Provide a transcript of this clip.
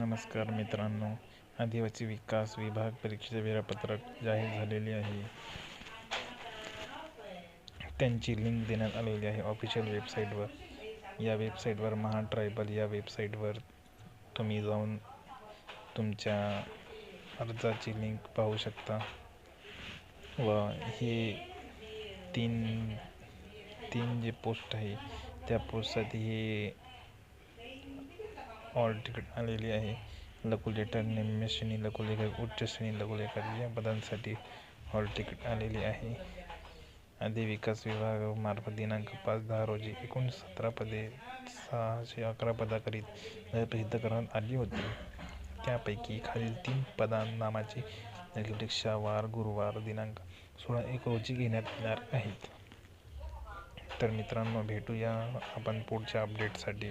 नमस्कार मित्रांनो. आदिवासी विकास विभाग परीक्षेचे वेळापत्रक जाहीर झालेले आहे. त्यांची लिंक देण्यात आलेली आहे ऑफिशियल वेबसाईटवर या वेबसाईटवर महा ट्रायबल या वेबसाईटवर तुम्ही जाऊन तुमच्या अर्जाची लिंक पाहू शकता. व हे तीन तीन जे पोस्ट आहे त्या पोस्टसाठी हे हॉल तिकीट आलेली आहे. लघुलेटर निम्न श्रेणी लघुलेखक उच्च श्रेणी लघुलेखक या पदांसाठी हॉल तिकीट आलेली आहे. आदी विकास विभागामार्फत दिनांक पाच दहा रोजी एकूण सतरा पदे सहाशे अकरा पदाकरीत प्रसिद्ध करण्यात आली होती. त्यापैकी खालील तीन पदांनामाची परीक्षा वार गुरुवार दिनांक सोळा एक रोजी घेण्यात येणार आहेत. तर मित्रांनो भेटूया आपण पुढच्या अपडेटसाठी